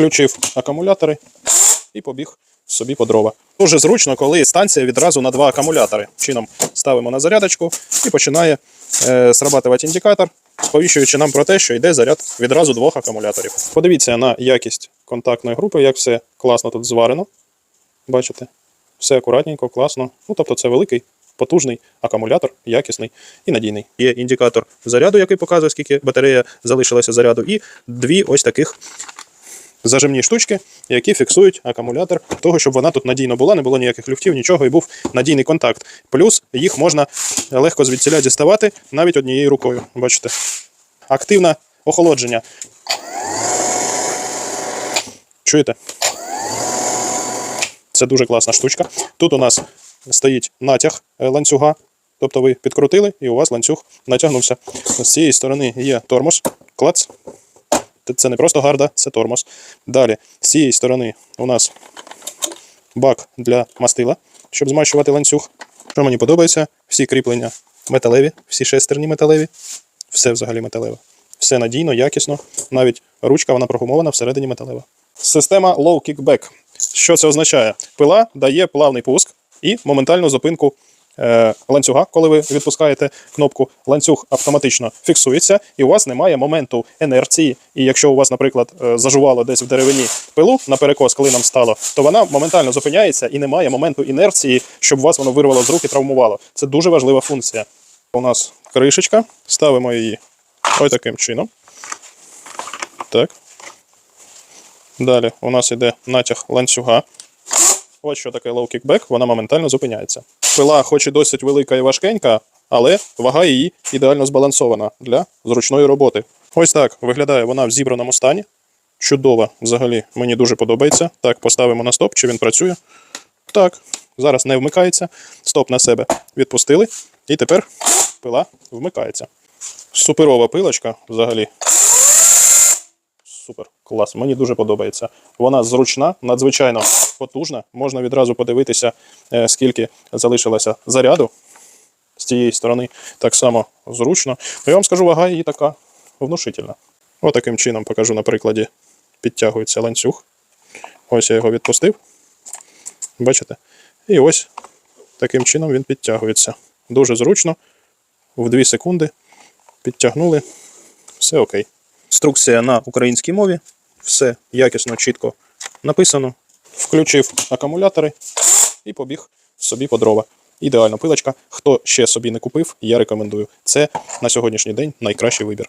включив акумулятори і побіг собі по дрова. Дуже зручно, коли станція відразу на два акумулятори. Чином ставимо на зарядочку і починає е, срабатувати індикатор, сповіщуючи нам про те, що йде заряд відразу двох акумуляторів. Подивіться на якість контактної групи, як все класно тут зварено. Бачите? Все акуратненько, класно. Ну, тобто це великий, потужний акумулятор, якісний і надійний. Є індикатор заряду, який показує, скільки батарея залишилася заряду, і дві ось таких зажимні штучки, які фіксують акумулятор, того, щоб вона тут надійно була, не було ніяких люфтів, нічого, і був надійний контакт. Плюс їх можна легко звідсіля діставати навіть однією рукою. Бачите? Активне охолодження. Чуєте? Це дуже класна штучка. Тут у нас стоїть натяг ланцюга. Тобто ви підкрутили і у вас ланцюг натягнувся. З цієї сторони є тормоз, клац. Це не просто гарда, це тормоз. Далі, з цієї сторони у нас бак для мастила, щоб змащувати ланцюг. Що мені подобається, всі кріплення металеві, всі шестерні металеві, все взагалі металеве. Все надійно, якісно. Навіть ручка вона прогумована всередині металева. Система Low Kickback. Що це означає? Пила дає плавний пуск і моментальну зупинку ланцюга, коли ви відпускаєте кнопку, ланцюг автоматично фіксується, і у вас немає моменту інерції. І якщо у вас, наприклад, е, зажувало десь в деревині пилу на перекос, коли нам стало, то вона моментально зупиняється і немає моменту інерції, щоб вас воно вирвало з рук і травмувало. Це дуже важлива функція. У нас кришечка, ставимо її ось таким чином. Так. Далі у нас йде натяг ланцюга. Ось що таке kickback, вона моментально зупиняється. Пила, хоч і досить велика і важкенька, але вага її ідеально збалансована для зручної роботи. Ось так виглядає вона в зібраному стані. Чудова, взагалі, мені дуже подобається. Так, поставимо на стоп, чи він працює. Так, зараз не вмикається. Стоп на себе відпустили. І тепер пила вмикається. Суперова пилочка взагалі. Супер, клас. Мені дуже подобається. Вона зручна, надзвичайно потужна. Можна відразу подивитися, е, скільки залишилося заряду з цієї сторони. Так само зручно. Я вам скажу, вага її така внушительна. Отаким чином покажу на прикладі. Підтягується ланцюг. Ось я його відпустив. Бачите? І ось таким чином він підтягується. Дуже зручно. В 2 секунди підтягнули. Все окей. Інструкція на українській мові. Все якісно, чітко написано. Включив акумулятори і побіг собі по дрова. Ідеальна пилочка. Хто ще собі не купив, я рекомендую. Це на сьогоднішній день найкращий вибір.